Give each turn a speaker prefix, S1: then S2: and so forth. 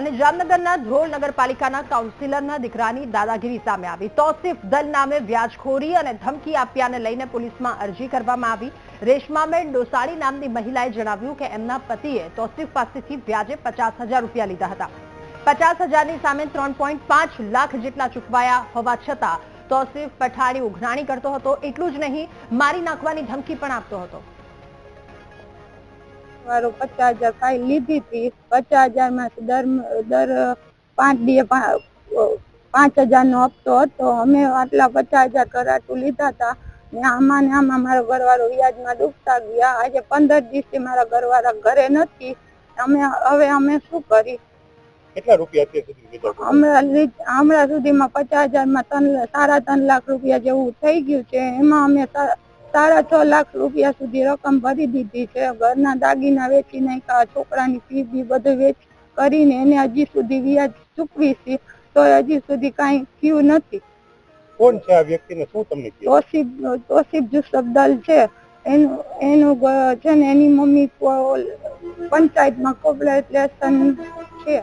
S1: અને જામનગરના ધ્રોળ નગરપાલિકાના કાઉન્સિલરના દીકરાની દાદાગીરી સામે આવી. તોસીફ દલ નામે વ્યાજખોરી અને ધમકી આપ્યાને લઈને પોલીસમાં અરજી કરવામાં આવી. રેશમાબેન ડોસાડી નામની મહિલાએ જણાવ્યું કે એમના પતિએ તોસીફ પાસેથી વ્યાજે પચાસ રૂપિયા લીધા હતા. પચાસ હજારની સામે ત્રણ લાખ જેટલા ચૂકવાયા હોવા છતાં તોસીફ પઠાણી ઉઘરાણી કરતો હતો, એટલું જ નહીં, મારી નાખવાની ધમકી પણ આપતો હતો.
S2: વાળો પચાસ હજાર ફાઇલ લીધી હતી. પચાસ હજારમાંથી દર દર પાંચ દી પાંચ હજાર નો હપ્તો હતો. અમે આટલા પચાસ હજાર કરાટું લીધા હતા. આમાં ને આમાં મારા ઘરવાળો વ્યાજમાં ડૂબતા ગયા. આજે પંદર દિવસથી મારા ઘરવાળા ઘરે નથી. અમે હવે અમે શું કરી?
S3: કેટલા રૂપિયા અત્યાર સુધી લીધા
S2: હમણાં હમણાં સુધીમાં પચાસ હજારમાં ત્રણ સાડા ત્રણ લાખ રૂપિયા જેવું થઈ ગયું છે. એમાં અમે સાડા છ લાખ રૂપિયા સુધી રકમ ભરી દીધી છે. ઘરના દાગીના વેચી નાખ્યા છોકરાની ફી બી બધું વેચ કરીને એને હજી સુધી વ્યાજ ચૂકવી છે તો હજી સુધી કાંઈ થયું નથી.
S3: કોણ છે આ વ્યક્તિને શું તમને
S2: તોસીફ તોસીફ જુસફ દલ છે. એનું એનું છે ને એની મમ્મી પંચાયતમાં પંચાયતમાં લેસન છે.